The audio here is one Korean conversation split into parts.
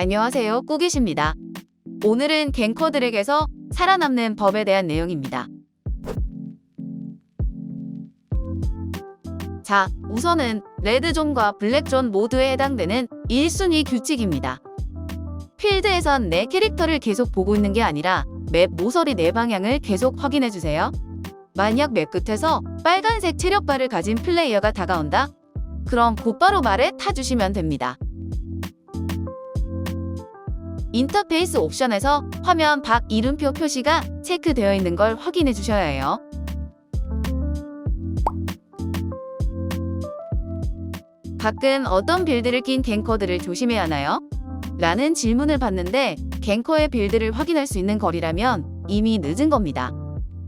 안녕하세요. 꾸깃입니다. 오늘은 갱커들에게서 살아남는 법에 대한 내용입니다. 자, 우선은 레드존과 블랙존 모두에 해당되는 1순위 규칙입니다. 필드에선 내 캐릭터를 계속 보고 있는 게 아니라 맵 모서리 내 방향을 계속 확인해 주세요. 만약 맵 끝에서 빨간색 체력바를 가진 플레이어가 다가온다? 그럼 곧바로 말에 타주시면 됩니다. 인터페이스 옵션에서 화면 밖 이름표 표시가 체크되어 있는 걸 확인해 주셔야 해요. 밖은 어떤 빌드를 낀 갱커들을 조심해야 하나요? 라는 질문을 받는데 갱커의 빌드를 확인할 수 있는 거리라면 이미 늦은 겁니다.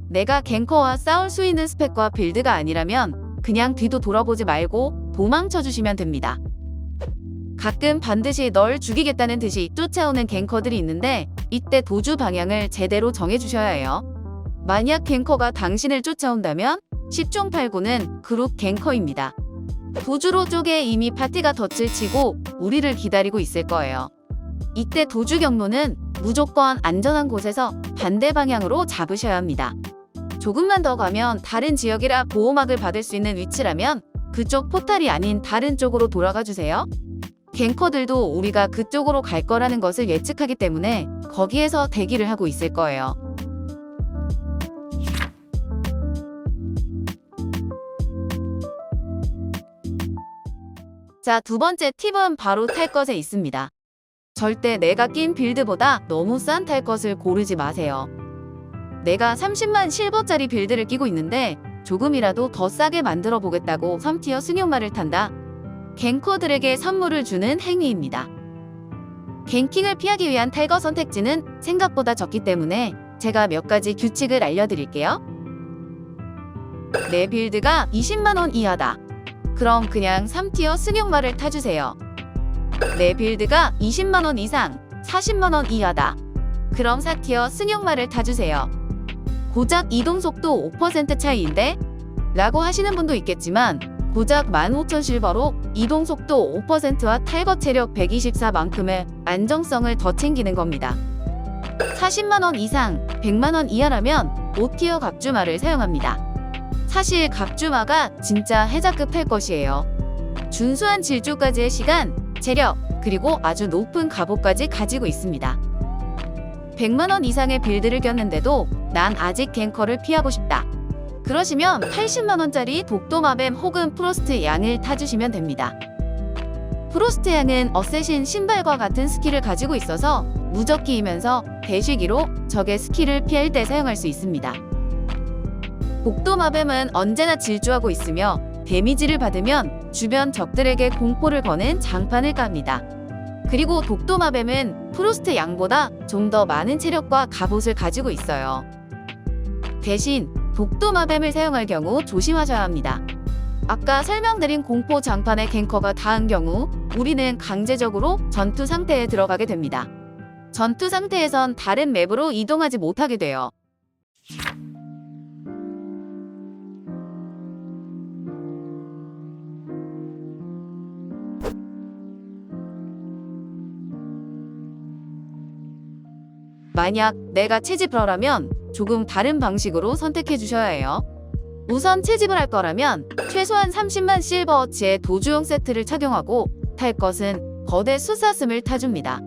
내가 갱커와 싸울 수 있는 스펙과 빌드가 아니라면 그냥 뒤도 돌아보지 말고 도망쳐 주시면 됩니다. 가끔 반드시 널 죽이겠다는 듯이 쫓아오는 갱커들이 있는데 이때 도주 방향을 제대로 정해 주셔야 해요. 만약 갱커가 당신을 쫓아온다면 10종 8구는 그룹 갱커입니다. 도주로 쪽에 이미 파티가 덫을 치고 우리를 기다리고 있을 거예요. 이때 도주 경로는 무조건 안전한 곳에서 반대 방향으로 잡으셔야 합니다. 조금만 더 가면 다른 지역이라 보호막을 받을 수 있는 위치라면 그쪽 포탈이 아닌 다른 쪽으로 돌아가 주세요. 갱커들도 우리가 그쪽으로 갈 거라는 것을 예측하기 때문에 거기에서 대기를 하고 있을 거예요. 자, 두 번째 팁은 바로 탈 것에 있습니다. 절대 내가 낀 빌드보다 너무 싼 탈 것을 고르지 마세요. 내가 30만 실버짜리 빌드를 끼고 있는데 조금이라도 더 싸게 만들어 보겠다고 3티어 승용말을 탄다. 갱커들에게 선물을 주는 행위입니다. 갱킹을 피하기 위한 탈거 선택지는 생각보다 적기 때문에 제가 몇 가지 규칙을 알려드릴게요. 내 빌드가 20만원 이하다. 그럼 그냥 3티어 승용말을 타주세요. 내 빌드가 20만원 이상, 40만원 이하다. 그럼 4티어 승용말을 타주세요. 고작 이동속도 5% 차이인데? 라고 하시는 분도 있겠지만 고작 15,000 실버로 이동속도 5%와 탈거 체력 124만큼의 안정성을 더 챙기는 겁니다. 40만원 이상, 100만원 이하라면 5티어 갑주마를 사용합니다. 사실 갑주마가 진짜 해자급 할 것이에요. 준수한 질주까지의 시간, 체력, 그리고 아주 높은 갑옷까지 가지고 있습니다. 100만원 이상의 빌드를 꼈는데도 난 아직 갱커를 피하고 싶다. 그러시면 80만원짜리 독도마뱀 혹은 프로스트 양을 타주시면 됩니다. 프로스트 양은 어쌔신 신발과 같은 스킬을 가지고 있어서 무적기이면서 대쉬기로 적의 스킬을 피할 때 사용할 수 있습니다. 독도마뱀은 언제나 질주하고 있으며 데미지를 받으면 주변 적들에게 공포를 거는 장판을 깝니다. 그리고 독도마뱀은 프로스트 양보다 좀 더 많은 체력과 갑옷을 가지고 있어요. 대신 독도 마뱀을 사용할 경우 조심하셔야 합니다. 아까 설명드린 공포 장판의 갱커가 닿은 경우 우리는 강제적으로 전투 상태에 들어가게 됩니다. 전투 상태에선 다른 맵으로 이동하지 못하게 돼요. 만약 내가 채집을 하라면 조금 다른 방식으로 선택해 주셔야 해요. 우선 채집을 할 거라면 최소한 30만 실버어치의 도주용 세트를 착용하고 탈 것은 거대 수사슴을 타줍니다.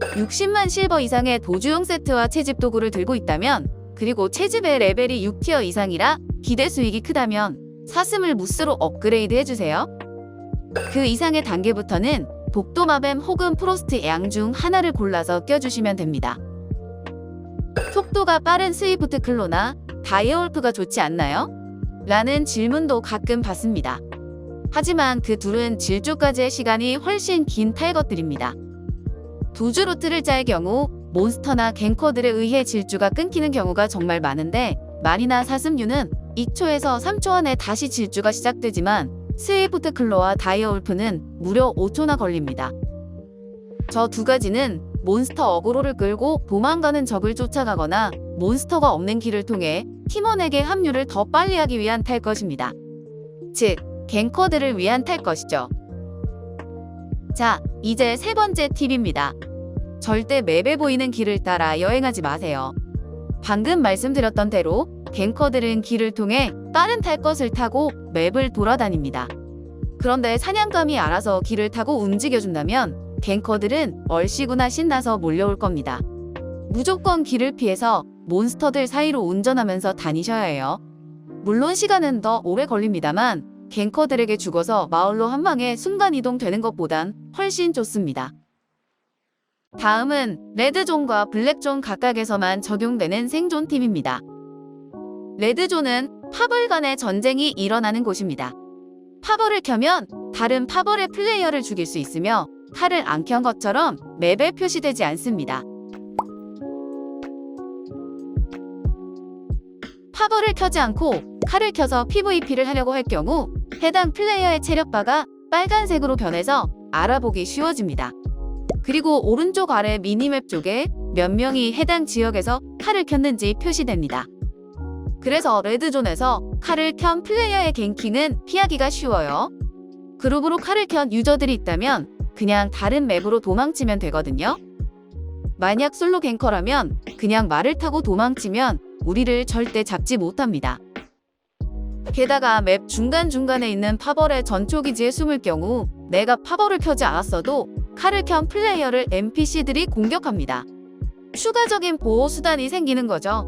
60만 실버 이상의 도주용 세트와 채집 도구를 들고 있다면 그리고 채집의 레벨이 6티어 이상이라 기대 수익이 크다면 사슴을 무스로 업그레이드 해주세요. 그 이상의 단계부터는 독도마뱀 혹은 프로스트 양 중 하나를 골라서 껴주시면 됩니다. 속도가 빠른 스위프트 클로나 다이어울프가 좋지 않나요? 라는 질문도 가끔 받습니다. 하지만 그 둘은 질주까지의 시간이 훨씬 긴 탈것들입니다. 도주 루트를 짤 경우 몬스터나 갱커들에 의해 질주가 끊기는 경우가 정말 많은데 말이나 사슴류는 2초에서 3초 안에 다시 질주가 시작되지만 스위프트 클로와 다이어울프는 무려 5초나 걸립니다. 저 두 가지는 몬스터 어그로를 끌고 도망가는 적을 쫓아가거나 몬스터가 없는 길을 통해 팀원에게 합류를 더 빨리 하기 위한 탈 것입니다. 즉, 갱커들을 위한 탈 것이죠. 자, 이제 세 번째 팁입니다. 절대 맵에 보이는 길을 따라 여행하지 마세요. 방금 말씀드렸던 대로 갱커들은 길을 통해 빠른 탈 것을 타고 맵을 돌아다닙니다. 그런데 사냥감이 알아서 길을 타고 움직여준다면 갱커들은 얼씨구나 신나서 몰려올 겁니다. 무조건 길을 피해서 몬스터들 사이로 운전하면서 다니셔야 해요. 물론 시간은 더 오래 걸립니다만 갱커들에게 죽어서 마을로 한 방에 순간이동 되는 것보단 훨씬 좋습니다. 다음은 레드존과 블랙존 각각에서만 적용되는 생존 팁입니다. 레드존은 파벌 간의 전쟁이 일어나는 곳입니다. 파벌을 켜면 다른 파벌의 플레이어를 죽일 수 있으며 칼을 안 켠 것처럼 맵에 표시되지 않습니다. 파벌을 켜지 않고 칼을 켜서 PVP를 하려고 할 경우 해당 플레이어의 체력바가 빨간색으로 변해서 알아보기 쉬워집니다. 그리고 오른쪽 아래 미니맵 쪽에 몇 명이 해당 지역에서 칼을 켰는지 표시됩니다. 그래서 레드존에서 칼을 켠 플레이어의 갱킹은 피하기가 쉬워요. 그룹으로 칼을 켠 유저들이 있다면 그냥 다른 맵으로 도망치면 되거든요. 만약 솔로 갱커라면 그냥 말을 타고 도망치면 우리를 절대 잡지 못합니다. 게다가 맵 중간중간에 있는 파벌의 전초기지에 숨을 경우 내가 파벌을 켜지 않았어도 칼을 켠 플레이어를 NPC들이 공격합니다. 추가적인 보호 수단이 생기는 거죠.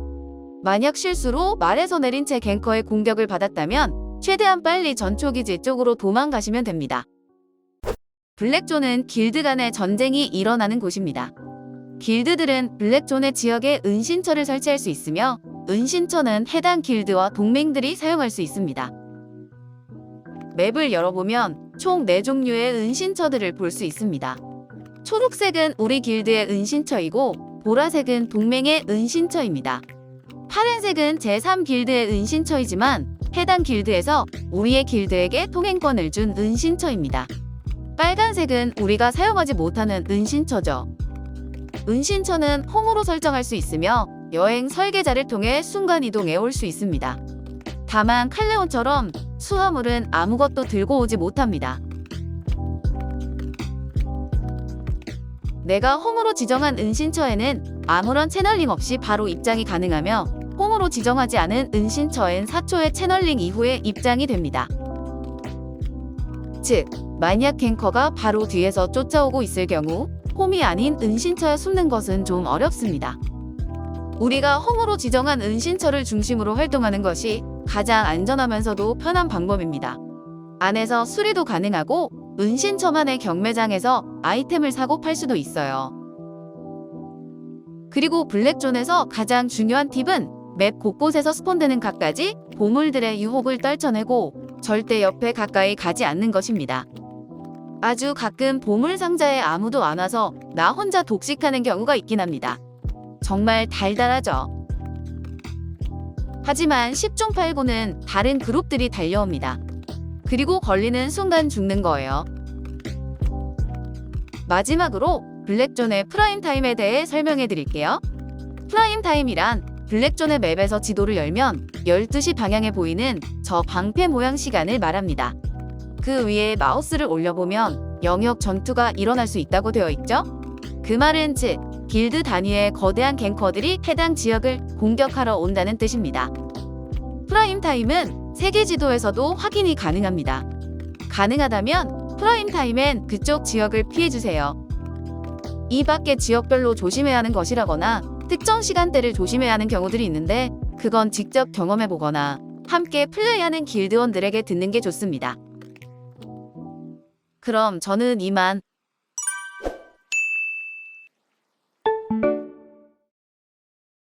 만약 실수로 말에서 내린 채 갱커의 공격을 받았다면 최대한 빨리 전초기지 쪽으로 도망가시면 됩니다. 블랙존은 길드 간의 전쟁이 일어나는 곳입니다. 길드들은 블랙존의 지역에 은신처를 설치할 수 있으며 은신처는 해당 길드와 동맹들이 사용할 수 있습니다. 맵을 열어보면 총 4종류의 은신처들을 볼 수 있습니다. 초록색은 우리 길드의 은신처이고 보라색은 동맹의 은신처입니다. 파란색은 제3길드의 은신처이지만 해당 길드에서 우리의 길드에게 통행권을 준 은신처입니다. 빨간색은 우리가 사용하지 못하는 은신처죠. 은신처는 홈으로 설정할 수 있으며 여행 설계자를 통해 순간 이동해 올 수 있습니다. 다만 칼레온처럼 수화물은 아무것도 들고 오지 못합니다. 내가 홈으로 지정한 은신처에는 아무런 채널링 없이 바로 입장이 가능하며 홈으로 지정하지 않은 은신처엔 4초의 채널링 이후에 입장이 됩니다. 즉, 만약 갱커가 바로 뒤에서 쫓아오고 있을 경우 홈이 아닌 은신처에 숨는 것은 좀 어렵습니다. 우리가 홈으로 지정한 은신처를 중심으로 활동하는 것이 가장 안전하면서도 편한 방법입니다. 안에서 수리도 가능하고 은신처만의 경매장에서 아이템을 사고 팔 수도 있어요. 그리고 블랙존에서 가장 중요한 팁은 맵 곳곳에서 스폰되는 각가지 보물들의 유혹을 떨쳐내고 절대 옆에 가까이 가지 않는 것입니다. 아주 가끔 보물 상자에 아무도 안 와서 나 혼자 독식하는 경우가 있긴 합니다. 정말 달달하죠. 하지만 10종 8고는 다른 그룹들이 달려옵니다. 그리고 걸리는 순간 죽는 거예요. 마지막으로 블랙존의 프라임 타임에 대해 설명해 드릴게요. 프라임 타임이란 블랙존의 맵에서 지도를 열면 12시 방향에 보이는 저 방패 모양 시간을 말합니다. 그 위에 마우스를 올려보면 영역 전투가 일어날 수 있다고 되어 있죠? 그 말은 즉, 길드 단위의 거대한 갱커들이 해당 지역을 공격하러 온다는 뜻입니다. 프라임 타임은 세계 지도에서도 확인이 가능합니다. 가능하다면 프라임 타임엔 그쪽 지역을 피해주세요. 이 밖의 지역별로 조심해야 하는 것이라거나 특정 시간대를 조심해야 하는 경우들이 있는데 그건 직접 경험해보거나 함께 플레이하는 길드원들에게 듣는 게 좋습니다. 그럼 저는 이만